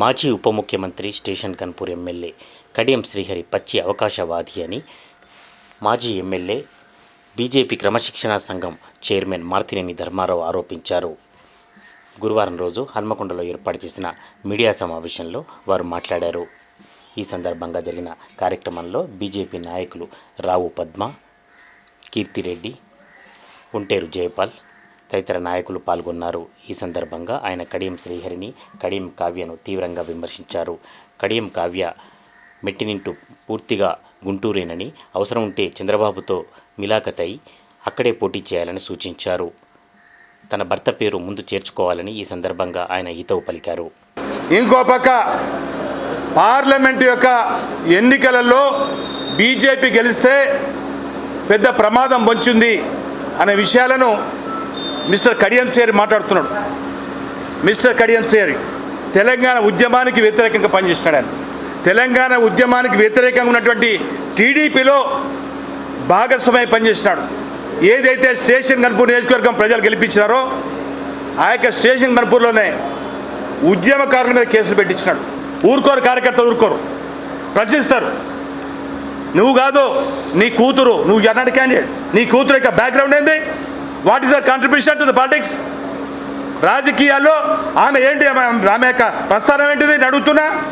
మాజీ ఉప ముఖ్యమంత్రి స్టేషన్ కన్పూర్ ఎమ్మెల్యే కడియం శ్రీహరి పచ్చి అవకాశవాది అని మాజీ ఎమ్మెల్యే బీజేపీ క్రమశిక్షణా సంఘం చైర్మన్ మార్తినేని ధర్మారావు ఆరోపించారు. గురువారం రోజు హన్మకొండలో ఏర్పాటు చేసిన మీడియా సమావేశంలో వారు మాట్లాడారు. ఈ సందర్భంగా జరిగిన కార్యక్రమంలో బీజేపీ నాయకులు రావు పద్మ కీర్తిరెడ్డి ఉంటేరు జయపాల్ తదితర నాయకులు పాల్గొన్నారు. ఈ సందర్భంగా ఆయన కడియం శ్రీహరిని కడియం కావ్యను తీవ్రంగా విమర్శించారు. కడియం కావ్య మెట్టినింటూ పూర్తిగా గుంటూరేనని అవసరం ఉంటే చంద్రబాబుతో మిలాఖతై అక్కడే పోటీ చేయాలని సూచించారు. తన భర్త పేరు ముందు చేర్చుకోవాలని ఈ సందర్భంగా ఆయన హితవు పలికారు. ఇంకో పక్క పార్లమెంట్ యొక్క ఎన్నికలలో బీజేపీ గెలిస్తే పెద్ద ప్రమాదం పొంచింది అనే విషయాలను మిస్టర్ కడియం సేరి మాట్లాడుతున్నాడు. మిస్టర్ కడియం సేరి తెలంగాణ ఉద్యమానికి వ్యతిరేకంగా పనిచేసినాడు ఆయన. తెలంగాణ ఉద్యమానికి వ్యతిరేకంగా ఉన్నటువంటి టీడీపీలో భాగస్వామ్య పనిచేసినాడు ఏదైతే స్టేషన్ కన్పూర్ నియోజకవర్గం ప్రజలు గెలిపించినారో ఆ యొక్క స్టేషన్ కన్పూర్లోనే ఉద్యమకారుల మీద కేసులు పెట్టించినాడు. ఊరుకోరు కార్యకర్తలు ఊరుకోరు. ప్రశ్నిస్తారు. నువ్వు కాదు నీ కూతురు నువ్వు ఎన్నటి క్యాండిడేట్ నీ కూతురు యొక్క బ్యాక్గ్రౌండ్ ఏంది? What is her contribution to the politics రాజకీయాల్లో ఆమె ఏంటి? ఆమె యొక్క ప్రస్థానం ఏంటిది? నడుగుతున్నా. అడుగుతున్నా